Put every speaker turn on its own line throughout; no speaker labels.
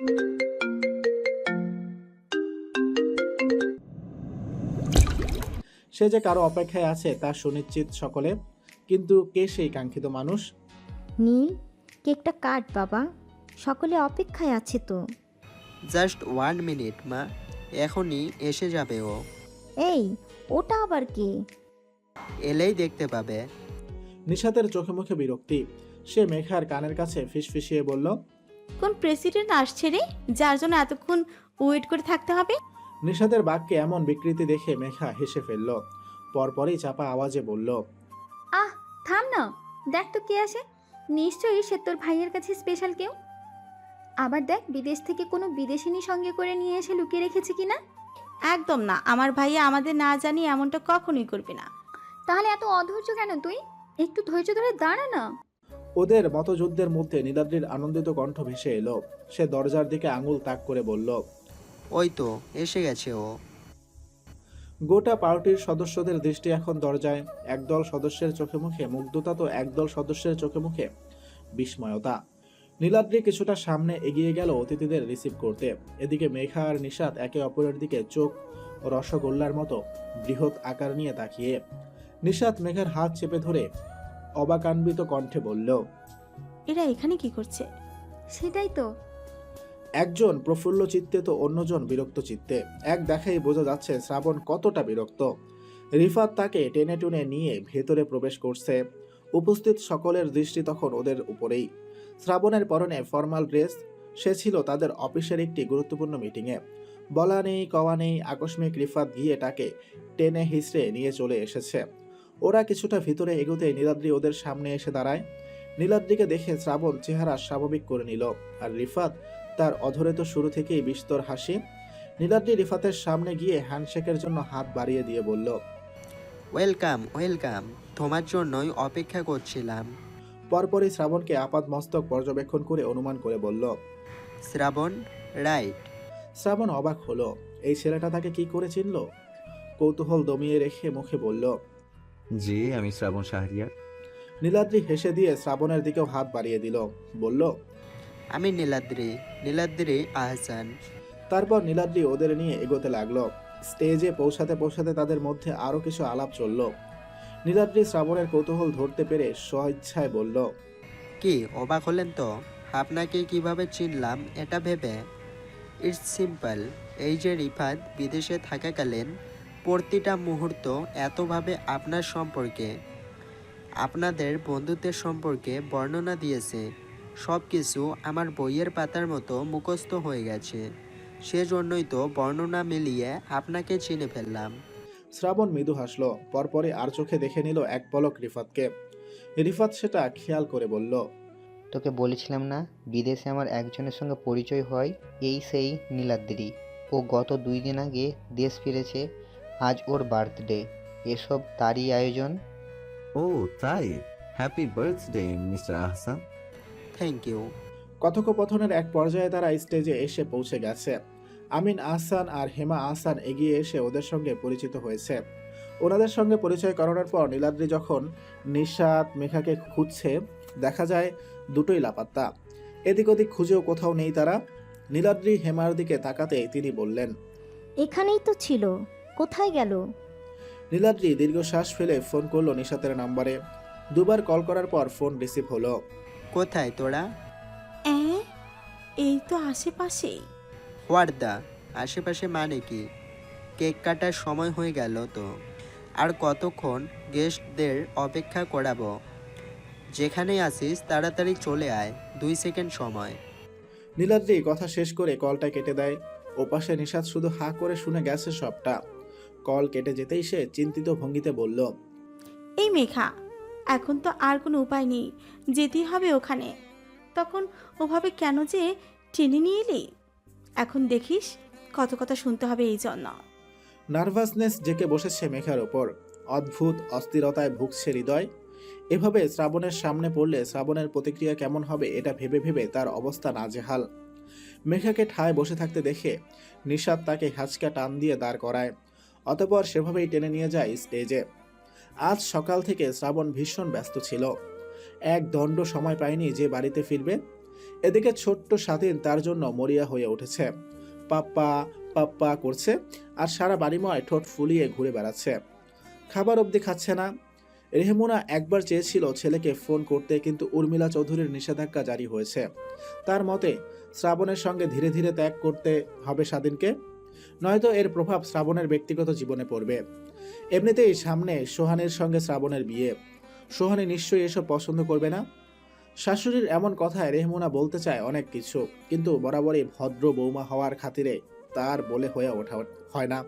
সে যে কারও অপেক্ষায় আছে তা সুনিশ্চিত সকলে। কিন্তু কে সেই কাঙ্ক্ষিত মানুষ?
নীল কেকটা কাট বাবা। সকলে অপেক্ষায় আছে তো।
জাস্ট ওয়ান মিনিট মা। এখনই এসে যাবে ও।
এই ওটা আবার কে?
এলেই দেখতে পাবে।
নিশাতের চোখে মুখে বিরক্তি। সে মেঘার কানের কাছে ফিসফিসিয়ে বলল
কোন প্রেসিডেন্ট আসছে রে? যার জন্য এতক্ষণ ওয়েট করে থাকতে হবে?
নিশাতের বাক্যে এমন বিকৃতি দেখে মেঘা হেসে ফেলল। পরপরই চাপা আওয়াজে বলল
আহ থাম না। দেখ তো কে আসে। নিশ্চয়ই সে তোর ভাইয়ের কাছে স্পেশাল কেউ। আবার দেখ বিদেশ থেকে কোনো বিদেশিনী সঙ্গে করে নিয়ে এসে লুকিয়ে রেখেছে কিনা?
একদম না। আমার ভাইয়া আমাদের না জানি এমনটা কখনোই করবে না।
তাহলে এত অধৈর্য কেন তুই? একটু ধৈর্য ধরে দাঁড়া না।
ওদের মতযুদ্ধের মধ্যে নীলাদ্রির আনন্দিত কণ্ঠ ভেসে এলো। সে দরজার দিকে আঙুল তাক করে বলল
ওই তো এসে গেছে ও।
গোটা পার্টির সদস্যদের দৃষ্টি এখন দরজায়। একদল সদস্যের চোখে মুখে মুগ্ধতা তো একদল সদস্যের চোখে মুখে। বিস্ময়তা। নীলাদ্রি কিছুটা সামনে এগিয়ে গেল অতিথিদের রিসিভ করতে। এদিকে মেঘা আর নিষাদ একে অপরের দিকে চোখ রসগোল্লার মতো বৃহৎ আকার নিয়ে তাকিয়ে। নিষাদ মেঘার হাত চেপে ধরে অবাকান্বিত কণ্ঠে বলল
এরা এখানে কি করছে?
সেটাই তো।
একজন প্রফুল্ল চিত্তে তো অন্যজন বিরক্ত চিত্তে। এক দেখাই বোঝা যাচ্ছে শ্রাবণ কতটা বিরক্ত। রিফাত তাকে টেনে টুনে নিয়ে ভেতরে প্রবেশ করছে। উপস্থিত সকলের দৃষ্টি তখন ওদের উপরেই। শ্রাবণের পরনে ফর্মাল ড্রেস সে ছিল তাদের অফিসের একটি গুরুত্বপূর্ণ মিটিংয়ে। বলা নেই কওয়া নেই আকস্মিক রিফাত গিয়ে তাকে টেনে হিসড়ে নিয়ে চলে এসেছে। ওরা কিছুটা ভিতরে এগোতে নীলাদ্রি ওদের সামনে এসে দাঁড়ায়। নীলাদ্রিকে দেখে শ্রাবণ চেহারা স্বাভাবিক করে নিল আর রিফাত তার অধরে তো শুরু থেকেই বিস্তর হাসি। নীলাদ্রি রিফাতের সামনে গিয়ে হ্যান্ডশেকের জন্য হাত বাড়িয়ে দিয়ে বলল
ওয়েলকাম ওয়েলকাম। তোমার জন্যই অপেক্ষা করছিলাম।
পরপরই শ্রাবণকে আপাত মস্তক পর্যবেক্ষণ করে অনুমান করে বলল
শ্রাবণ রাইট।
শ্রাবণ অবাক হলো এই ছেলেটা তাকে কি করে চিনল? কৌতূহল দমিয়ে রেখে মুখে বলল
জি আমি শ্রাবণ শাহরিয়ার।
নীলাদ্রি হেসে দিয়ে শ্রাবণের দিকেও হাত বাড়িয়ে দিল। বলল
আমি নীলাদ্রি নীলাদ্রি আহসান।
তারপর নীলাদ্রি ওদের নিয়ে এগোতে লাগল। স্টেজে পৌঁছাতে পৌঁছাতে তাদের মধ্যে আরও কিছু আলাপ চলল। নীলাদ্রি শ্রাবণের কৌতূহল ধরতে পেরে স্বইচ্ছায় বলল
কি অবাক হলেন তো? আপনাকে কীভাবে চিনলাম এটা ভেবে? ইটস সিম্পল এই যে রিফাত বিদেশে থাকাকালীন প্রতিটা মুহূর্ত এতভাবে আপনার সম্পর্কে আপনাদের বন্ধুত্বের সম্পর্কে বর্ণনা দিয়েছে। সব কিছু আমার বইয়ের পাতার মতো মুখস্থ হয়ে গেছে। সেজন্যই তো বর্ণনা মিলিয়ে আপনাকে চিনে ফেললাম।
শ্রাবণ মৃদু হাসলো পরপরে আর চোখে দেখে নিল এক পলক রিফাতকে। রিফাত সেটা খেয়াল করে বলল
তোকে বলেছিলাম না বিদেশে আমার একজনের সঙ্গে পরিচয় হয় এই সেই নীলাদ্রি। ও গত দুই দিন আগে দেশ ফিরেছে আজ ওর বার্থডে। এসব তারই আয়োজন?
ও তাই? Happy birthday mister Ahsan
thank you
কথোপকথনের এক পর্যায়ে তারা স্টেজে এসে পৌঁছে গেছে। আমিন আহসান আর হেমা আহসান এগিয়ে এসে ওদের সঙ্গে পরিচিত হয়েছে। ওনাদের সঙ্গে পরিচয় করানোর পর নীলাদ্রি যখন নিশাত মেঘাকে খুঁজছে দেখা যায় দুটোই লাপাত্তা। এদিক ওদিক খুঁজেও কোথাও নেই তারা। নীলাদ্রি হেমার দিকে তাকাতেই তিনি বললেন
এখানেই তো ছিল। কোথায় গেল?
নীলাদ্রি দীর্ঘশ্বাস ফেলে ফোন করল নিশাতের নাম্বারে। দুবার কল করার পর ফোন রিসিভ হলো।
কোথায় তোরা?
অ্যাঁ এই তো আশেপাশে আশেপাশেই।
ওয়ার্দা আশেপাশে মানে কি? কেক কাটার সময় হয়ে গেল তো। আর কতক্ষণ গেস্টদের অপেক্ষা করাবো? যেখানেই আসিস তাড়াতাড়ি চলে আয় দুই সেকেন্ড সময়।
নীলাদ্রি কথা শেষ করে কলটা কেটে দেয়। ওপাশে নিশাত শুধু হা করে শুনে গেছে সবটা। কল কেটে যেতেই সে চিন্তিত ভঙ্গিতে বলল
এই মেঘা এখন তো আর কোনো উপায় নেই যেতেই হবে ওখানে। তখন ওভাবে কেন যে টেনে নিয়ে এলি? এখন দেখিস কত কথা শুনতে হবে এই জন্য।
নার্ভাসনেস জেকে বসেছে মেঘার ওপর। অদ্ভুত অস্থিরতায় ভুগছে হৃদয়। এভাবে শ্রাবণের সামনে পড়লে শ্রাবণের প্রতিক্রিয়া কেমন হবে এটা ভেবে ভেবে তার অবস্থা নাজেহাল। মেঘাকে ঠায় বসে থাকতে দেখে নিশাত তাকে হাঁচকা টান দিয়ে দাঁড় করায়। অতপর সেভাবেই টেনে নিয়ে যায় স্টেজে। আজ সকাল থেকে শ্রাবণ ভীষণ ব্যস্ত ছিল। এক দণ্ড সময় পায়নি যে বাড়িতে ফিরবে।
এদিকে ছোট্ট স্বাধীন তার জন্য মরিয়া হয়ে উঠেছে। পাপ্পা পাপ্পা করছে আর সারা বাড়িময় ঠোঁট ফুলিয়ে ঘুরে বেড়াচ্ছে। খাবার অবধি খাচ্ছে না। রেহমুনা একবার চেয়েছিল ছেলেকে ফোন করতে কিন্তু উর্মিলা চৌধুরীর নিষেধাজ্ঞা জারি হয়েছে। তার মতে, শ্রাবণের সঙ্গে ধীরে ধীরে ত্যাগ করতে হবে স্বাধীনকে। নয়তো এর প্রভাব শ্রাবণের ব্যক্তিগত জীবনে পড়বে। এমনিতেই সামনে সোহানের সঙ্গে শ্রাবণের বিয়ে। সোহানি নিশ্চয়ই এসব পছন্দ করবে না। শাশুড়ির এমন কথায় রেহমুনা বলতে চায় অনেক কিছু, কিন্তু বরাবরই ভদ্র বৌমা হওয়ার খাতিরে তার বলে হয়ে ওঠা হয় না।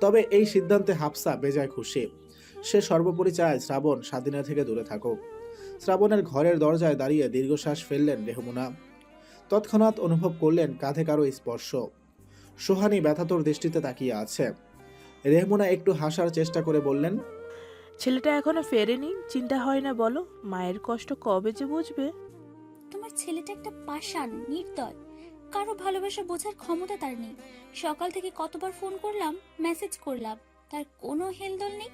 তবে এই সিদ্ধান্তে হাফসা বেজায় খুশি। সে সর্বোপরি চায় শ্রাবণ স্বাধীনা থেকে দূরে থাকুক। শ্রাবণের ঘরের দরজায় দাঁড়িয়ে দীর্ঘশ্বাস ফেললেন রেহমুনা। তৎক্ষণাৎ অনুভব করলেন কাঁধে কারও স্পর্শ। সোহানি ব্যথাতর দৃষ্টিতে তাকিয়ে আছে। রেহমুনা একটু হাসার চেষ্টা করে বললেন
ছেলেটা এখনও ফেরেনি চিন্তা হয় না বলো মায়ের কষ্ট কবে যে বুঝবে?
তোমার ছেলেটা একটা পাষাণ নির্দয়। কারও ভালোবাসা বোঝার ক্ষমতা তার নেই। সকাল থেকে কতবার ফোন করলাম মেসেজ করলাম তার কোনো হেলদোল নেই।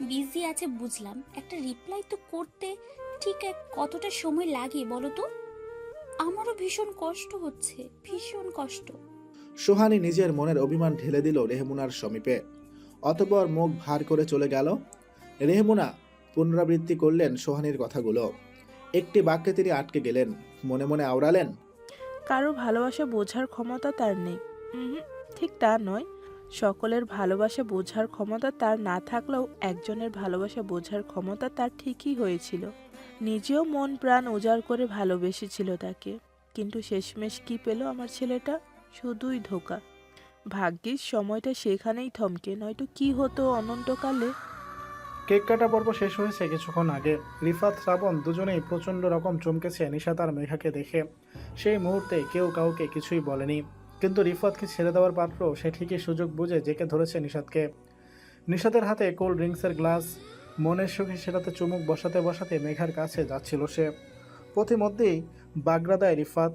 বিজি আছে বুঝলাম একটা রিপ্লাই তো করতে ঠিক এক কতটা সময় লাগে বলো তো? আমারও ভীষণ কষ্ট হচ্ছে ভীষণ কষ্ট।
সোহানি নিজের মনের অভিমান ঢেলে দিল রেহমুনার সমীপে। অতপর মুখ ভার করে চলে গেল। রেহমুনা পুনরাবৃত্তি করলেন সোহানির কথাগুলো। একটি বাক্যে তিনি আটকে গেলেন। মনে মনে আওড়ালেন,
কারও ভালোবাসা বোঝার ক্ষমতা তার নেই। ঠিক তা নয়। সকলের ভালোবাসা বোঝার ক্ষমতা তার না থাকলেও একজনের ভালোবাসা বোঝার ক্ষমতা তার ঠিকই হয়েছিল। নিজেও মন প্রাণ উজাড় করে ভালোবেসেছিল তাকে। কিন্তু শেষমেশ কি পেল আমার ছেলেটা? শুধুই ধোকা। ভাগ্যিস সময়টা সেখানেই থমকে, নয়তো কি হতো অনন্তকালে?
কেক কাটা পর্ব শেষ হয়েছে কিছুক্ষণ আগে। রিফাত, শ্রাবণ দুজনেই প্রচণ্ড রকম চমকেছে নিশাত আর মেঘাকে দেখে। সেই মুহূর্তে কেউ কাউকে কিছুই বলেনি। কিন্তু রিফাতকে ছেড়ে দেওয়ার পাত্র সে ঠিকই সুযোগ বুঝে জেকে ধরেছে নিশাতকে। নিশাতের হাতে কোল্ড ড্রিঙ্কসের গ্লাস, মনের সুখে সেটাতে চুমুক বসাতে বসাতে মেঘার কাছে যাচ্ছিল সে। পথিমধ্যেই বাগড়া দেয় রিফাত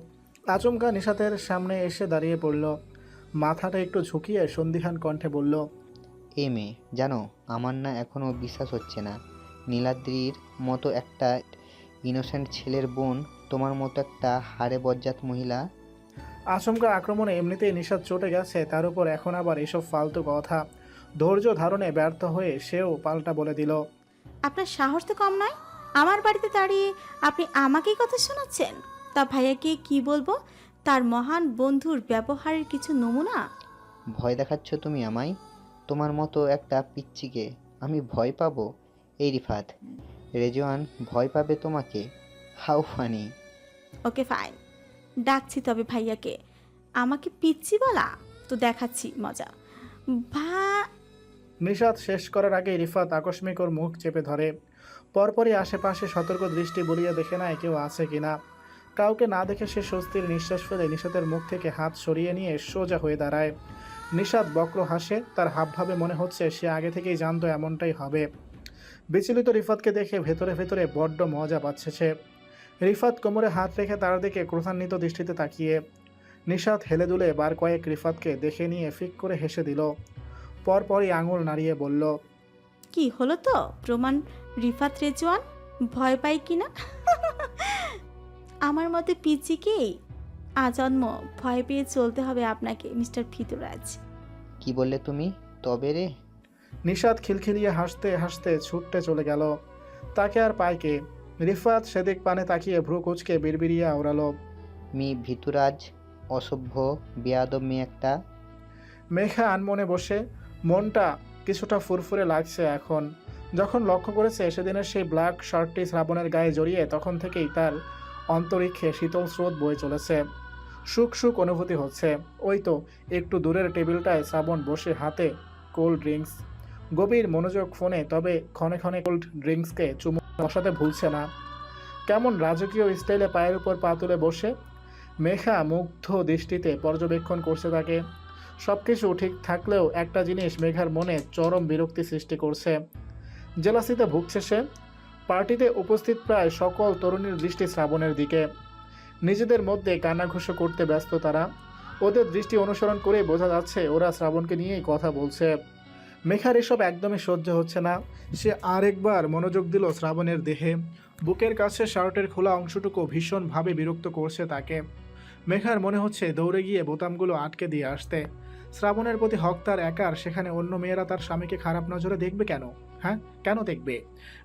আচমকা নিশাতের সামনে এসে দাঁড়িয়ে পড়ল। মাথাটা একটু ঝুঁকিয়ে সন্দিহান কণ্ঠে বলল
এ মেয়ে জানো আমার না এখনও বিশ্বাস হচ্ছে না। নীলাদ্রির মতো একটা ইনোসেন্ট ছেলের বোন তোমার মতো একটা হাড়ে বজ্জাত মহিলা?
আচমকা আক্রমণে এমনিতেই নিষাদ চটে গেছে তার উপর এখন আবার এসব ফালতু কথা। ধৈর্য ধারণে ব্যর্থ হয়ে সেও পাল্টা বলে দিল
আপনার সাহস তো কম নয়। আমার বাড়িতে দাঁড়িয়ে আপনি আমাকেই কথা শোনাচ্ছেন? তা ভাইয়াকে কি বলব? তার মহান বন্ধুর ব্যবহারের কিছু নমুনা?
ভয় দেখাচ্ছ তুমি আমায়? তোমার মতো একটা পিচ্চিকে আমি ভয় পাবো? এই রিফাত রেজওয়ান ভয় পাবে তোমাকে। How funny.
Okay fine. ডাকছি তবে ভাইয়াকে। আমাকে পিচ্ছি বলা? তো দেখাচ্ছি মজা। ভা
নিষাদ শেষ করার আগে রিফাত আকস্মিক ওর মুখ চেপে ধরে। পরপরই আশেপাশে সতর্ক দৃষ্টি বলিয়ে দেখে নেয় কেউ আছে কিনা। কাউকে না দেখে সে স্বস্তির নিঃশ্বাস ফেলে নিষাদের মুখ থেকে হাত সরিয়ে নিয়ে সোজা হয়ে দাঁড়ায়। নিষাদ বক্র হাসে, তার হাবভাবে মনে হচ্ছে সে আগে থেকেই জানতো এমনটাই হবে। বিচলিত রিফাতকে দেখে ভেতরে ভেতরে বড্ড মজা পাচ্ছে সে। রিফাত কোমরে হাত রেখে তার দিকে ক্রোধান্বিত দৃষ্টিতে তাকিয়ে। নিষাদ হেলে দুলে বার কয়েক রিফাতকে দেখে নিয়ে ফিক করে হেসে দিল। পরপরই আঙুল নাড়িয়ে বলল,
কি হলো তো? প্রমাণ? রিফাত রেজওয়ান? ভয় পাই কিনা আমার মতে পিচিকেই আজন্ম ভয় পেয়ে চলতে হবে আপনাকে মিস্টার ফিতুরাজ
কি বললে তুমি? তবে রে।
নিষাদ খিলখিলিয়ে হাসতে হাসতে ছুটতে চলে গেল। তাকে আর পায় কে? রিফাত সেদিক পানে তাকিয়ে ভ্রু কুচকে বিড়বিড়িয়ে আওড়ালো।
মি ভিতুরাজ অসভ্য বেয়াদব মেয়ে একটা।
মেঘা আনমনে বসে মনটা কিছুটা ফুরফুরে লাগছে এখন। যখন লক্ষ্য করেছে সেদিনের সেই ব্ল্যাক শার্টটি শ্রাবণের গায়ে জড়িয়ে তখন থেকেই তার অন্তরিক্ষে শীতল স্রোত বয়ে চলেছে। সুখ সুখ অনুভূতি হচ্ছে। ওই তো একটু দূরের টেবিলটায় শ্রাবণ বসে হাতে কোল্ড ড্রিঙ্কস। গভীর মনোযোগ ফোনে তবে ক্ষণে ক্ষণে কোল্ড ড্রিঙ্কসকে চুমু বসাতে ভুলছে না। কেমন রাজকীয় স্টাইলে পায়ের উপর পা তুলে বসে? মেঘা মুগ্ধ দৃষ্টিতে পর্যবেক্ষণ করছে তাকে। সব কিছু ঠিক থাকলেও একটা জিনিস মেঘার মনে চরম বিরক্তি সৃষ্টি করছে। জেলাসিতে ভুগছে সে। পার্টিতে উপস্থিত প্রায় সকল তরুণীর দৃষ্টি শ্রাবণের দিকে। নিজেদের মধ্যে কানাঘুষো করতে ব্যস্ত তারা। ওদের দৃষ্টি অনুসরণ করে বোঝা যাচ্ছে ওরা শ্রাবণকে নিয়েই কথা বলছে। মেঘার এসব একদমই সহ্য হচ্ছে না। সে আরেকবার মনোযোগ দিল শ্রাবণের দেহে। বুকের কাছে শার্টের খোলা অংশটুকু ভীষণভাবে বিরক্ত করছে তাকে। মেঘার মনে হচ্ছে দৌড়ে গিয়ে বোতামগুলো আটকে দিয়ে আসতে। শ্রাবণের প্রতি হক তার একার সেখানে অন্য মেয়েরা তার স্বামীকে খারাপ নজরে দেখবে কেন? হ্যাঁ কেন দেখবে?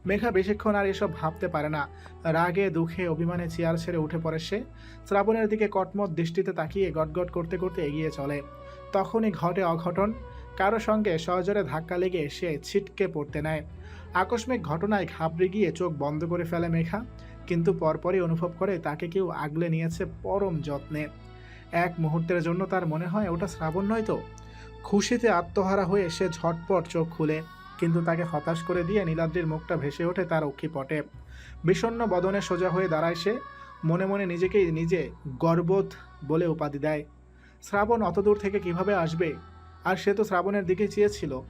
মেঘা বেশিক্ষণ আর এসব ভাবতে পারে না। রাগে, দুঃখে, অভিমানে চেয়ার ছেড়ে উঠে পড়ে সে। শ্রাবণের দিকে কটমট দৃষ্টিতে তাকিয়ে গটগট করতে করতে এগিয়ে চলে। তখনই ঘটে অঘটন। কারও সঙ্গে সহজরে ধাক্কা লেগে সে ছিটকে পড়তে নেয়। আকস্মিক ঘটনায় ঘাবড়ে গিয়ে চোখ বন্ধ করে ফেলে মেঘা। কিন্তু পরপরই অনুভব করে তাকে কেউ আগলে নিয়েছে পরম যত্নে। এক মুহূর্তের জন্য তার মনে হয় ওটা শ্রাবণ নয় তো? খুশিতে আত্মহারা হয়ে সে ঝটপট চোখ খুলে। কিন্তু তাকে হতাশ করে দিয়ে নীলাদ্রির মুখটা ভেসে ওঠে তার অক্ষিপটে বিষণ্ন বদনে সোজা হয়ে দাঁড়ায় সে, মনে মনে নিজেকেই নিজে গর্বোধ বলে উপাধি দেয়। শ্রাবণ অত দূর থেকে কীভাবে আসবে? আর সে তো শ্রাবণের দিকে চেয়েছিল।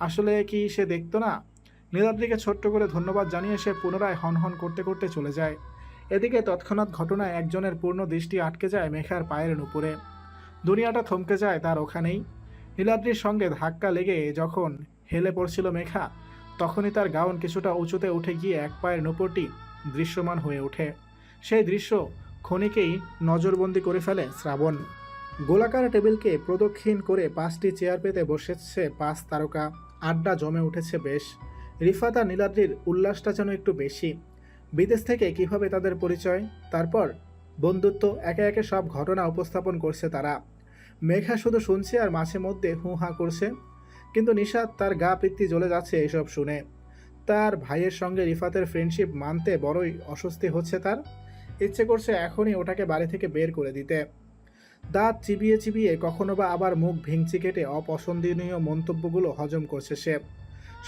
আসলে কি সে দেখতো না? নীলাদ্রিকে ছোট্ট করে ধন্যবাদ জানিয়ে সে পুনরায় হনহন করতে করতে চলে যায়। এদিকে তৎক্ষণাৎ ঘটনায় একজনের পূর্ণ দৃষ্টি আটকে যায় মেঘার পায়ের উপরে দুনিয়াটা থমকে যায় তার ওখানেই। নীলাদ্রির সঙ্গে ধাক্কা লেগে যখন হেলে পড়ছিল মেঘা। তখনই তার গাউন কিছুটা উঁচুতে উঠে গিয়ে এক পায়ের নুপুরটি দৃশ্যমান হয়ে ওঠে। সেই দৃশ্য ক্ষণিকেই নজরবন্দি করে ফেলে শ্রাবণ। গোলাকার টেবিলকে প্রদক্ষিণ করে পাঁচটি চেয়ার পেতে বসেছে পাঁচ তারকা। আড্ডা জমে উঠেছে বেশ। রিফাত নীলাদ্রির উল্লাসটা যেন একটু বেশি। বিদেশ থেকে কীভাবে তাদের পরিচয়? তারপর বন্ধুত্ব, একে একে সব ঘটনা উপস্থাপন করছে তারা। মেঘা শুধু শুনছে আর মাঝে মধ্যে হুঁ হা করছে। কিন্তু নিশাদ তার গা পিত্তি জ্বলে যাচ্ছে এসব শুনে। তার ভাইয়ের সঙ্গে রিফাতের ফ্রেন্ডশিপ মানতে বড়ই অস্বস্তি হচ্ছে তার। ইচ্ছে করছে এখনই ওটাকে বাড়ি থেকে বের করে দিতে। দাঁত চিবিয়ে চিবিয়ে কখনো বা আবার মুখ ভেঙচি কেটে অপছন্দনীয় মন্তব্যগুলো হজম করছে সে।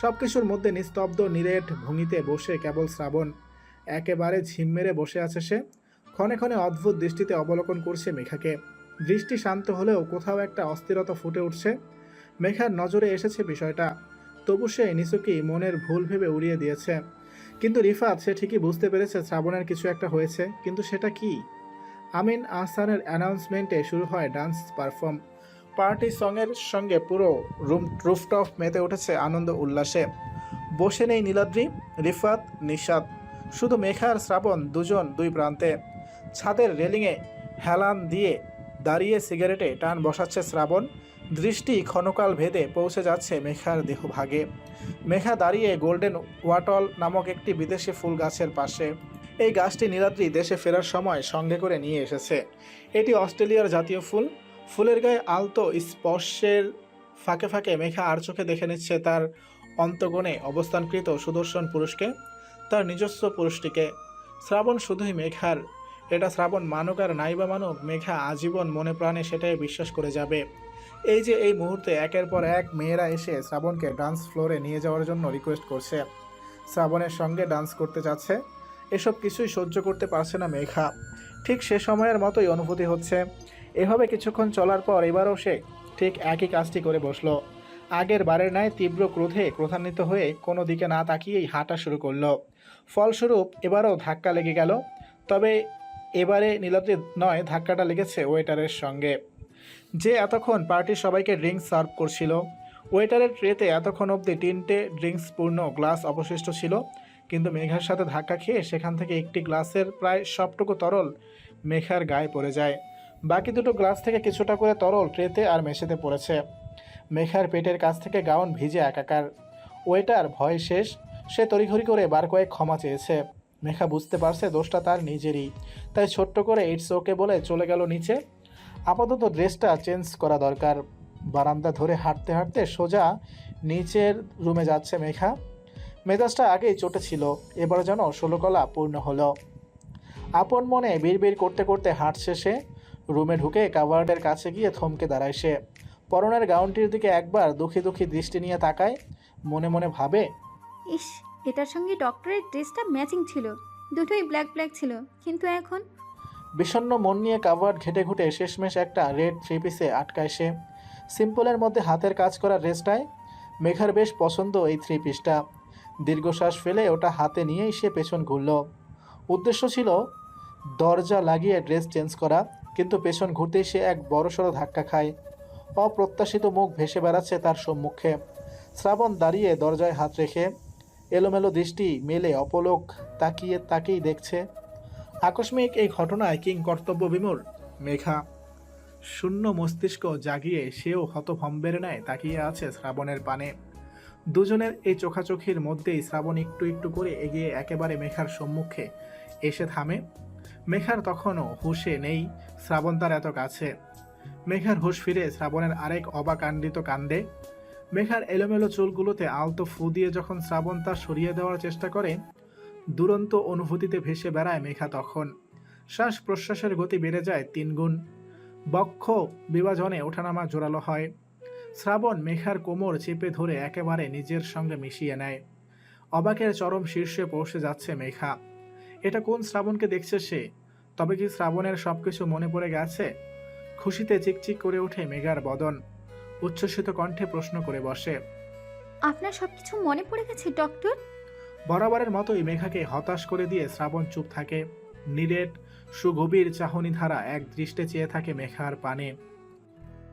সব কিছুর মধ্যে নিস্তব্ধ, নিরেট ভঙ্গিতে বসে কেবল শ্রাবণ। একেবারে ঝিম মেরে বসে আছে সে। ক্ষণে ক্ষণে অদ্ভুত দৃষ্টিতে অবলোকন করছে মেঘাকে। দৃষ্টি শান্ত হলেও কোথাও একটা অস্থিরতা ফুটে উঠছে। মেঘার নজরে এসেছে বিষয়টা। তবু সে নিচুকি মনের ভুল ভেবে উড়িয়ে দিয়েছে। কিন্তু রিফাত, সে ঠিকই বুঝতে পেরেছে শ্রাবণের কিছু একটা হয়েছে, কিন্তু সেটা কি? আমিন আহসানের অ্যানাউন্সমেন্টে শুরু হয় ডান্স পারফর্ম। পার্টি সঙের সঙ্গে পুরো রুম, রুফটপ মেতে উঠেছে আনন্দ উল্লাসে। বসে নেই নীলাদ্রি, রিফাত নিশাদ শুধু মেঘা আর শ্রাবণ দুজন দুই প্রান্তে। ছাদের রেলিংয়ে হেলান দিয়ে দাঁড়িয়ে সিগারেটে টান বসাচ্ছে শ্রাবণ। দৃষ্টি ক্ষণকাল ভেদে পৌঁছে যাচ্ছে মেঘার দেহভাগে। মেঘা দাঁড়িয়ে গোল্ডেন ওয়াটল নামক একটি বিদেশি ফুল গাছের পাশে। এই গাছটি নীলাদ্রি দেশে ফেরার সময় সঙ্গে করে নিয়ে এসেছে। এটি অস্ট্রেলিয়ার জাতীয় ফুল। ফুলের গায়ে আলতো স্পর্শের ফাঁকে ফাঁকে মেঘা আর চোখে দেখে নিচ্ছে তার অন্তগণে অবস্থানকৃত সুদর্শন পুরুষকে, তার নিজস্ব পুরুষটিকে। শ্রাবণ শুধুই মেঘার, এটা শ্রাবণ মানুক আর নাইবা মানুক মেঘা আজীবন মনে প্রাণে সেটাই বিশ্বাস করে যাবে। এই যে এই মুহূর্তে একের পর এক মেয়েরা এসে শ্রাবণকে ডান্স ফ্লোরে নিয়ে যাওয়ার জন্য রিকোয়েস্ট করছে। শ্রাবণের সঙ্গে ডান্স করতে যাচ্ছে। এসব কিছুই সহ্য করতে পারছে না মেঘা। ঠিক সে সময়ের মতোই অনুভূতি হচ্ছে। এভাবে কিছুক্ষণ চলার পর এবারও সে ঠিক একই কাজটি করে বসল। আগের বারের ন্যায় তীব্র ক্রোধে ক্রোধান্বিত হয়ে কোনো দিকে না তাকিয়েই হাঁটা শুরু করল। ফলস্বরূপ এবারও ধাক্কা লেগে গেল। তবে এবারে নীলাদ্রি নয় ধাক্কাটা লেগেছে ওয়েটারের সঙ্গে। যে এতক্ষণ পার্টির সবাইকে ড্রিঙ্কস সার্ভ করছিল। ওয়েটারের ট্রেতে এতক্ষণ অবধি তিনটে ড্রিঙ্কস পূর্ণ গ্লাস অবশিষ্ট ছিল। কিন্তু মেঘার সাথে ধাক্কা খেয়ে সেখান থেকে একটি গ্লাসের প্রায় সবটুকু তরল মেঘার গায়ে পড়ে যায়। বাকি দুটো গ্লাস থেকে কিছুটা করে তরল ট্রেতে আর মেশেতে পড়েছে। মেঘার পেটের কাছ থেকে গাউন ভিজে একাকার। ওয়েটার ভয় শেষ, সে তড়িঘড়ি করে বার কয়েক ক্ষমা চেয়েছে। মেঘা বুঝতে পারছে দোষটা তার নিজেরই। তাই ছোট্ট করে ইটস ওকে বলে চলে গেল নিচে। আপাতত ড্রেসটা চেঞ্জ করা দরকার। বারান্দা ধরে হাঁটতে হাঁটতে সোজা নিচের রুমে যাচ্ছে মেঘা। মেজাজটা আগেই চটে ছিল এবার যেন ষোলকলা পূর্ণ হলো। আপন মনে বিড়বিড় করতে করতে হাঁটছে সে। রুমে ঢুকে কাভার্ডের কাছে গিয়ে থমকে দাঁড়ায় সে। পরনের গাউনটির দিকে একবার দুঃখী দুঃখী দৃষ্টি নিয়ে তাকায়, মনে মনে ভাবে,
ইস, এটার সঙ্গে ডক্টরের ড্রেসটা ম্যাচিং ছিল। দুটোই ব্ল্যাক ব্ল্যাক ছিল, কিন্তু এখন
বিষণ্ণ মন নিয়ে কাভার্ড ঘেটে ঘুটে শেষমেশ একটা রেড থ্রি পিসে আটকায় সে। সিম্পলের মধ্যে হাতের কাজ করা ড্রেসটায় মেঘার বেশ পছন্দ এই থ্রি পিসটা দীর্ঘশ্বাস ফেলে ওটা হাতে নিয়েই সে পেছন ঘুরল। উদ্দেশ্য ছিল দরজা লাগিয়ে ড্রেস চেঞ্জ করা, কিন্তু পেছন ঘুরতেই সে এক বড়সড় ধাক্কা খায়। অপ্রত্যাশিত মুখ ভেসে বেড়াচ্ছে তার সম্মুখে। শ্রাবণ দাঁড়িয়ে দরজায় হাত রেখে এলোমেলো দৃষ্টি মেলে অপলোক তাকিয়ে তাকেই দেখছে। আকস্মিক এই ঘটনায় কিং কর্তব্য বিমূর মেঘা, শূন্য মস্তিষ্ক জাগিয়ে সেও হতভম্বের ন্যায় তাকিয়ে আছে শ্রাবণের পানে। দুজনের এই চোখাচোখির মধ্যেই শ্রাবণ একটু একটু করে এগিয়ে একেবারে মেঘার সম্মুখে এসে থামে। মেঘার তখনও হুশে নেই শ্রাবণ তার এত কাছে। মেঘার হুশ ফিরে শ্রাবণের আরেক অবাকাণ্ডিত কাণ্ডে মেঘার এলোমেলো চুলগুলোতে আলতো ফু দিয়ে যখন শ্রাবণ তা সরিয়ে দেওয়ার চেষ্টা করে দুরন্ত অনুভূতিতে ভেসে বেড়ায় মেঘা তখন। শ্বাস প্রশ্বাসের গতি বেড়ে যায় তিনগুণ। বক্ষ বিভাজনে ওঠানামা জোরালো হয়। শ্রাবণ মেঘার কোমর চেপে ধরে একেবারে নিজের সঙ্গে মিশিয়ে নেয়। অবাকের চরম শীর্ষে পৌঁছে যাচ্ছে মেঘা। এটা কোন শ্রাবণকে দেখছে সে? তবে কি শ্রাবণের সবকিছু মনে পড়ে গেছে? খুশিতে চিকচিক করে ওঠে মেঘার বদন। উচ্ছ্বসিত কণ্ঠে প্রশ্ন করে বসে।
আপনার সব কিছু মনে পড়ে গেছে, ডক্টর?
বরাবরের মতোই মেঘাকে হতাশ করে দিয়ে শ্রাবণ চুপ থাকে। নিরেট, সুগভীর চাহনি ধারা এক দৃষ্টে চেয়ে থাকে মেঘার পানে।